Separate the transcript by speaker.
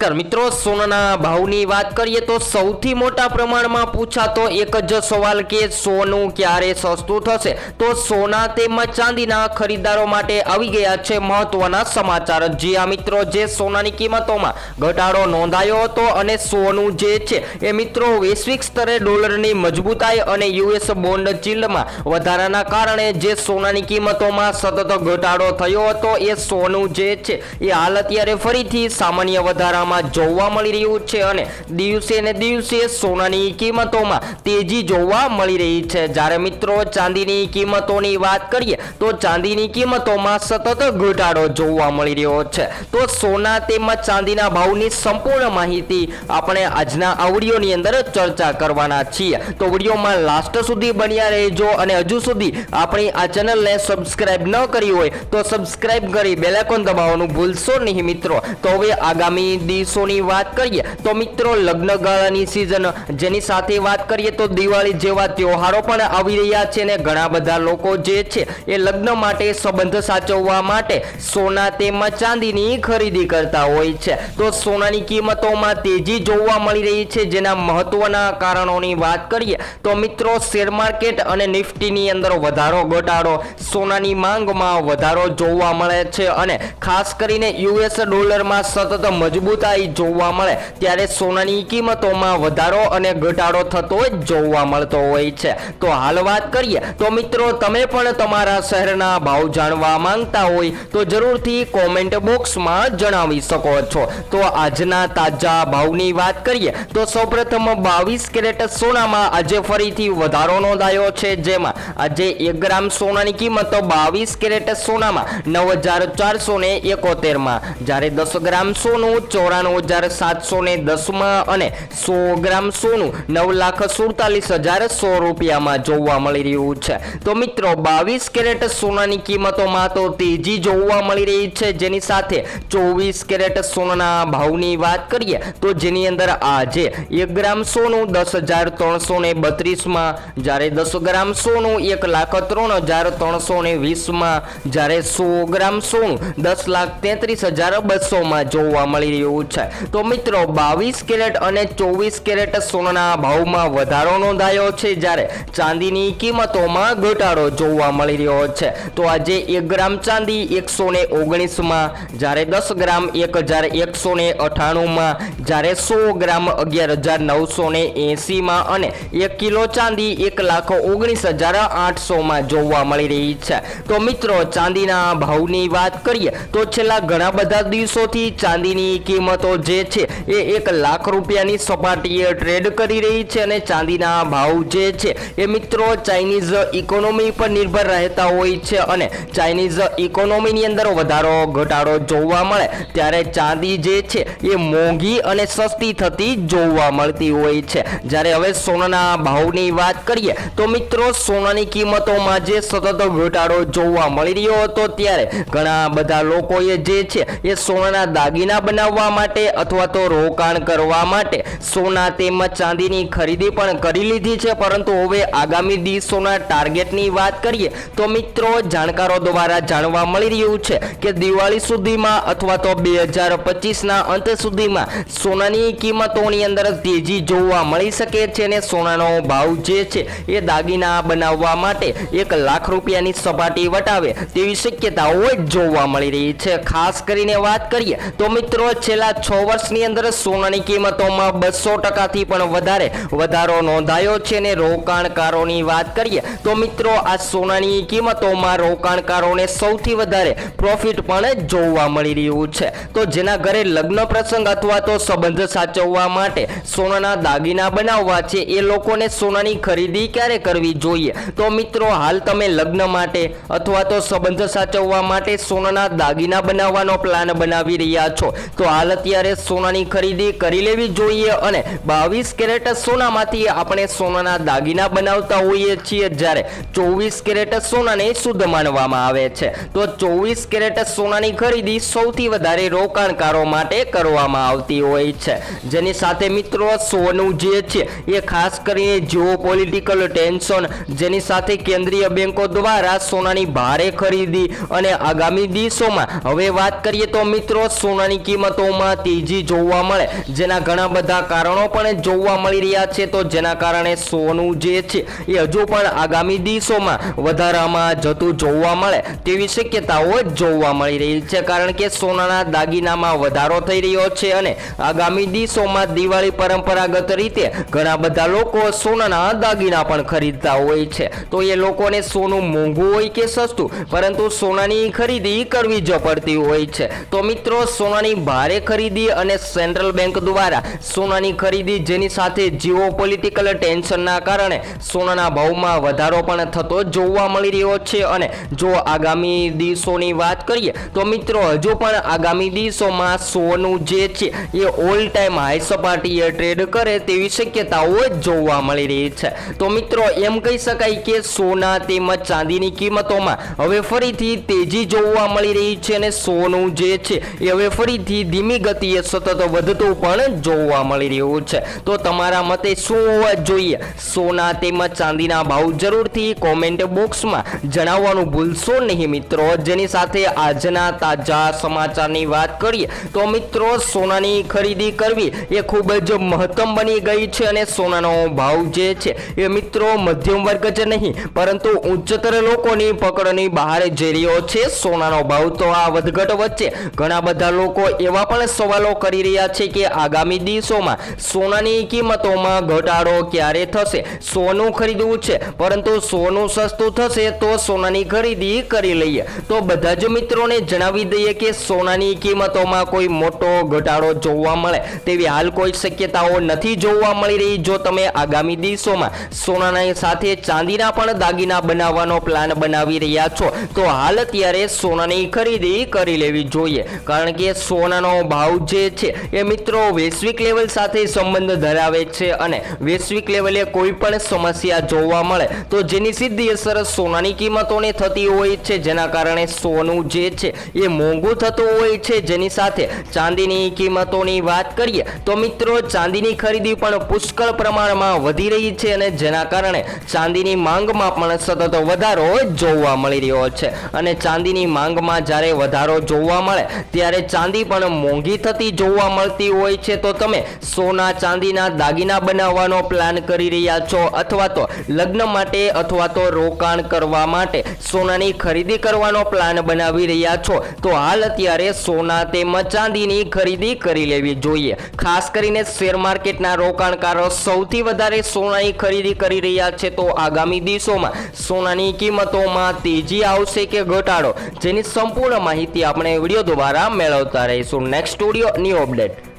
Speaker 1: નમસ્કાર મિત્રો, સોનાના ભાવની વાત કરીએ તો સૌથી મોટા પ્રમાણમાં પૂછાતો એક જ સવાલ કે સોનું ક્યારે સસ્તું થશે? તો સોના તેમજ ચાંદીના ખરીદદારો માટે આવી ગયા છે મહત્વના સમાચાર. જી આ મિત્રો, જે સોનાની કિંમતોમાં ઘટાડો નોંધાયો હતો અને સોનું જે છે એ મિત્રો વૈશ્વિક સ્તરે ડોલરની મજબૂતાઈ અને યુએસ બોન્ડ ચીલ્ડમાં વધારાના કારણે જે સોનાની કિંમતોમાં સતત ઘટાડો થયો હતો એ સોનું જે છે એ હાલ અત્યારે ફરીથી સામાન્ય વધારામાં જોવા મળી રહ્યું છે અને દિવસે ને દિવસે સોનાની કિંમતોમાં તેજી જોવા મળી રહી છે. જ્યારે મિત્રો ચાંદીની કિંમતોની વાત કરીએ, તો ચાંદીની કિંમતોમાં સતત ઘટાડો જોવા મળી રહ્યો છે. તો સોના તેમજ ચાંદીના ભાવની સંપૂર્ણ માહિતી આપણે આજના આ અંદર ચર્ચા કરવાના છીએ. તો વિડીયોમાં લાસ્ટ સુધી બન્યા રહેજો અને હજુ સુધી આપણી આ ચેનલને સબસ્ક્રાઇબ ન કરી હોય, તો સબસ્ક્રાઇબ કરી બેલાઇકોન દબાવવાનું ભૂલશો નહીં મિત્રો. તો હવે આગામી દિવસોની વાત કરીએ તો મિત્રો લગ્ન ગાળાની સિઝન જેની સાથે વાત કરીએ તો દિવાળી જેવા તહેવારો પણ આવી રહ્યા છે ને ઘણા બધા લોકો જે છે એ લગ્ન માટે સંબંધ સાચવવા માટે સોના તેમજ ચાંદીની ખરીદી કરતા હોય છે. તો સોનાની કિંમતોમાં તેજી જોવા મળી રહી છે. જેના મહત્વના કારણોની વાત કરીએ તો મિત્રો શેર માર્કેટ અને નિફ્ટીની અંદર વધારો ઘટાડો, સોનાની માંગમાં વધારો જોવા મળે છે અને ખાસ કરીને યુએસ ડોલરમાં સતત મજબૂતાઈ જોવા મળે, ત્યારે સોનાની કિંમતોમાં વધારો અને ઘટાડો થતો જોવા મળતો હોય છે. તો હાલ વાત કરીએ, તો મિત્રો તમે પણ તમારા શહેરના ભાવ જાણવા માંગતા હોય, તો જરૂરથી કોમેન્ટ બોક્સમાં જણાવી શકો છો. તો આજના તાજા ભાવની વાત કરીએ, તો સૌપ્રથમ બાવીસ કેરેટ સોનામાં આજે ફરીથી વધારો નોંધાયો છે. જેમાં આજે એક ગ્રામ સોનાની કિંમત બાવીસ કેરેટ સોનામાં નવ હજાર ચારસો ને એકોતેરમાં, જ્યારે દસ ગ્રામ સોનું ચોરાણું હજાર સાતસો ને દસમાં અને સો ગ્રામ સોનું નવ લાખ સુડતાલીસ હજાર સો રૂપિયામાં જોવા મળી રહ્યું છે. તો મિત્રો, બાવીસ કેરેટ સોનાની કિંમતોમાં તો તેજી જોવા મળી રહી છે. જેની સાથે ચોવીસ કેરેટ સોનાના ભાવની વાત કરીએ તો જેની અંદર આજે એક ગ્રામ સોનું દસ હજાર ત્રણસો ને બત્રીસમાં, જ્યારે દસ ગ્રામ સોનું એક લાખ ત્રણ હજાર ત્રણસો ને વીસમાં, જ્યારે સો ગ્રામ સોનું દસ લાખ તેત્રીસ હજાર બસોમાં જોવા મળી રહ્યું છે. તો મિત્રો, બાવીસ કેરેટ અને ચોવીસ કેરેટ સોનાના ભાવમાં વધારો નોંધાયો છે જ્યારે ચાંદીની કિંમતોમાં ઘટાડો જોવા મળી રહ્યો છે. તો આજે એક ગ્રામ ચાંદી એકસો ને ઓગણીસમાં, જ્યારે દસ ગ્રામ એક હજાર એકસો ને અઠાણુંમાં જ્યારે સો ગ્રામ અગિયાર હજાર નવસો ને એંસીમાં અને એક કિલો ચાંદી એક લાખ ઓગણીસ હજાર આઠસોમાં જોવા મળી રહી છે. તો મિત્રો, ચાંદીના ભાવની વાત કરીએ તો છેલ્લા ઘણા બધા દિવસોથી ચાંદીની કિંમતો જે છે એ એક લાખ રૂપિયાની સપાટીએ ટ્રેડ કરી રહી છે અને ચાંદીના ભાવ જે છે એ મિત્રો ચાઇનીઝ ઇકોનોમી પર નિર્ભર રહેતા હોય છે અને ચાઇનીઝ ઇકોનોમીની અંદર વધારો ઘટાડો જોવા મળે ત્યારે ચાંદી જે છે એ મોંઘી અને સસ્તી થતી જોવા મળતી હોય છે. જ્યારે હવે સોનાના ભાવની વાત કરીએ તો મિત્રો સોનાની કિંમતોમાં જે સતત ઘટાડો જોવા મળી રહ્યો હતો ત્યારે ઘણા બધા લોકોએ જે છે એ સોનાના દાગીના બનાવવા માટે અથવા તો રોકાણ કરવા માટે સોના તેમજ ચાંદીની ખરીદી પણ કરી લીધી છે. પરંતુ હવે આગામી દિવસોના ટાર્ગેટની વાત કરીએ તો મિત્રો જાણકારો દ્વારા જાણવા મળી રહ્યું છે કે દિવાળી સુધીમાં અથવા તો બે હજાર પચીસના અંત સુધીમાં સોનાની કિંમતોની અંદર તેજી જોવા મળી શકે છે અને સોનાનો ભાવ જે છે એ દાગીના બનાવવા માટે એક લાખ રૂપિયાની સપાટી વટાવે તેવી શક્યતાઓ જોવા મળી રહી છે. ખાસ કરીને વાત કરીએ તો મિત્રો છેલ્લા છ વર્ષની અંદર સોનાની કિંમતોમાં બસો ટકાથી પણ વધારે વધારો નોંધાયો છે અને રોકાણકારોની વાત કરીએ તો મિત્રો આ સોનાની કિંમતોમાં રોકાણકારોને સૌથી વધારે પ્રોફિટ પણ જોવા મળી રહ્યું છે. તો જેના ઘરે લગ્ન પ્રસંગ અથવા તો સંબંધ સાચવવા માટે સોનાના દાગીના બનાવવા છે એ લોકોને સોનાની ખરીદી ક્યારે કરવી જોઈએ? તો મિત્રો હાલ તમે લગ્ન માટે અથવા તો સંબંધ સાચવવા માટે સોનાના દાગીના બનાવવાનો પ્લાન બનાવી રહ્યા છો. તો હાલ અત્યારે સોનાની ખરીદી કરી લેવી જોઈએ અને બાવીસ કેરેટ સોનામાંથી આપણે સોનાના દાગીના બનાવતા હોઈએ છીએ જ્યારે ચોવીસ કેરેટ સોનાને શુદ્ધ માનવામાં આવે છે. તો ચોવીસ કેરેટ સોનાની ખરીદી સૌથી વધારે રોકાણકારો માટે કરવામાં આવતી હોય છે. જેની સાથે મિત્રો સોનું જે છે એ ખાસ કરીને જીઓ પોલિટિકલ ટેન્શન જેની સાથે કેન્દ્રીય બેંકો દ્વારા સોનાની ભારે ખરીદી અને આગામી દિવસોમાં, હવે વાત કરીએ તો મિત્રો સોનાની કિંમતોમાં કિંમતોમાં તેજી જોવા મળે. જેના ઘણા બધા કારણો પણ જોવા મળી રહ્યા છે. તો જેના કારણે સોનું જે છે, એ હજુ પણ આગામી દિવસોમાં વધારામાં જતું જોવા મળે. તેવી શક્યતાઓ જોવા મળી રહી છે. કારણ કે સોનાના દાગીનામાં વધારો થઈ રહ્યો છે અને આગામી દિવસોમાં દિવાળી પરંપરાગત રીતે ઘણા બધા લોકો સોનાના દાગીના પણ ખરીદતા હોય છે. તો એ લોકોને સોનું મોંઘું હોય કે સસ્તું, પરંતુ સોનાની ખરીદી કરવી જ પડતી હોય છે. તો મિત્રો, સોનાની ભારે ખરીદી અને સેન્ટ્રલ બેંક દ્વારા સોનાની ખરીદી, જેની સાથે જીઓ પોલિટિકલ ટેન્શનના કારણે સોનાના ભાવમાં વધારો પણ થતો જોવા મળી રહ્યો છે. અને જો આગામી દિવસોની વાત કરીએ, તો મિત્રો, હજુ પણ આગામી દિવસોમાં સોનું જે છે, એ ઓલ ટાઈમ હાઈ સપાટીએ ટ્રેડ કરે તેવી શક્યતાઓ જોવા મળી રહી છે. તો મિત્રો, એમ કહી શકાય કે સોના તેમજ ચાંદીની કિંમતોમાં હવે ફરીથી તેજી જોવા મળી રહી છે અને સોનું જે છે, એ હવે ફરીથી ધીમી ગતિએ સતત વધતું પણ જોવા મળી રહ્યું છે. તો તમારા મતે શું હોવા જોઈએ? સોના તેમજ ચાંદીના ભાવ જરૂરથી કોમેન્ટ બોક્સમાં જણાવવાનું ભૂલશો નહીં મિત્રો. જેની સાથે આજના તાજા સમાચારની વાત કરીએ, તો મિત્રો સોનાની ખરીદી કરવી એ ખૂબ જ મહત્તમ બની ગઈ છે અને સોનાનો ભાવ જે છે એ મિત્રો મધ્યમ વર્ગ જ નહીં, પરંતુ ઉચ્ચતર લોકોની પકડની બહાર જઈ રહ્યો છે. સોનાનો ભાવ તો આ વધઘટ વચ્ચે ઘણા બધા લોકો એવા પણ સવાલો કરી રહ્યા છે કે આગામી દિવસોમાં સોનાની કિંમતોમાં ઘટાડો ક્યારે થશે? સોનું ખરીદવું છે, પરંતુ સોનું સસ્તું થશે તો સોનાની ખરીદી કરી લઈએ. તો બધા જ મિત્રોને જણાવી દઈએ કે સોનાની કિંમતોમાં કોઈ મોટો ઘટાડો જોવા મળે તેવી હાલ કોઈ શક્યતાઓ નથી જોવા મળી રહી. જો તમે આગામી દિવસોમાં સોનાની સાથે ચાંદીના પણ દાગીના બનાવવાનો પ્લાન બનાવી રહ્યા છો, તો હાલ અત્યારે સોનાની ખરીદી કરી લેવી જોઈએ. કારણ કે સોનાનો ભાવ જે છે એ મિત્રો વૈશ્વિક લેવલ સાથે સંબંધ ધરાવે છે અને વૈશ્વિક લેવલે કોઈ પણ સમસ્યા જોવા મળે તો જેની સીધી અસર સોનાની કિંમતોને થતી હોય છે. જેના કારણે સોનું જે છે એ મોંઘું થતું હોય છે. જેની સાથે ચાંદીની કિંમતોની વાત કરીએ તો મિત્રો ચાંદીની ખરીદી પણ પુષ્કળ પ્રમાણમાં વધી રહી છે અને જેના કારણે ચાંદીની માંગમાં પણ સતત વધારો જોવા મળી રહ્યો છે. અને ચાંદીની માંગમાં જ્યારે વધારો જોવા મળે ત્યારે ચાંદી પણ મોંઘી થતી જોવા મળતી હોય છે, તો તમે સોના, ચાંદીના દાગીના બનાવવાનો પ્લાન કરી રહ્યા છો અથવા તો લગ્ન માટે અથવા તો રોકાણ કરવા માટે સોનાની ખરીદી કરવાનો પ્લાન બનાવી રહ્યા છો, તો હાલ અત્યારે સોના તેમજ ચાંદીની ખરીદી કરી લેવી જોઈએ. ખાસ કરીને શેર માર્કેટના રોકાણકારો સૌથી વધારે સોનાની ખરીદી કરી રહ્યા છે, તો આગામી દિવસોમાં સોનાની કિંમતોમાં તેજી આવશે કે ઘટાડો, જેની સંપૂર્ણ માહિતી આપણે વીડિયો દ્વારા મેળવતા રહીશું. Next studio new update.